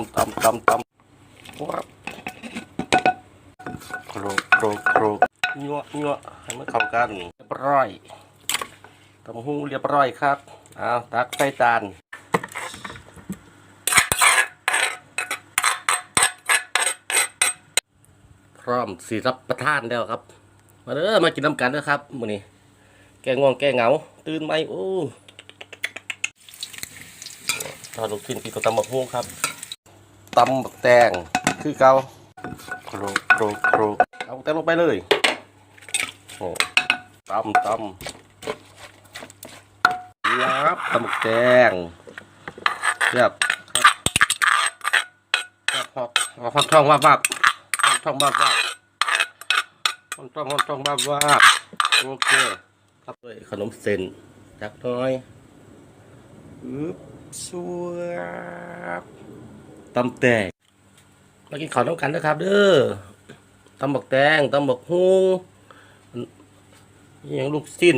ำตำตำตำว้าโครกโครกโครกยั่วยั่วให้มันเข้ากันเรียบร้อยตำหูเรียบร้อยครับเอาตักใส่จานพร้อมสีรับประทานแล้วครับ มาเด้อมากินน้ำกันเด้อครับมื้อนี้แกง่วงแกเหงา ตื่นไหมโอ้ทอดลูกชิ้นปีกบตำบักฮุ้งครับ ตำบักแตงคือเกาโครกโครกโครกเอาแตงลงไปเลยโอ้ตำตำยับตำบักแตงยับครับครับฮอกฮอกท้องวับวับฮอกท้องวับวับฮอกท้องฮอกท้องวับวับโอเคครับด้วยขนมเส้นจักน้อยอึ๊บสวบ ตำแตงมากินข้าวน้ำกันนะครับ เด้อตำบักแตงตำบักฮุงอย่างลูกสิ้น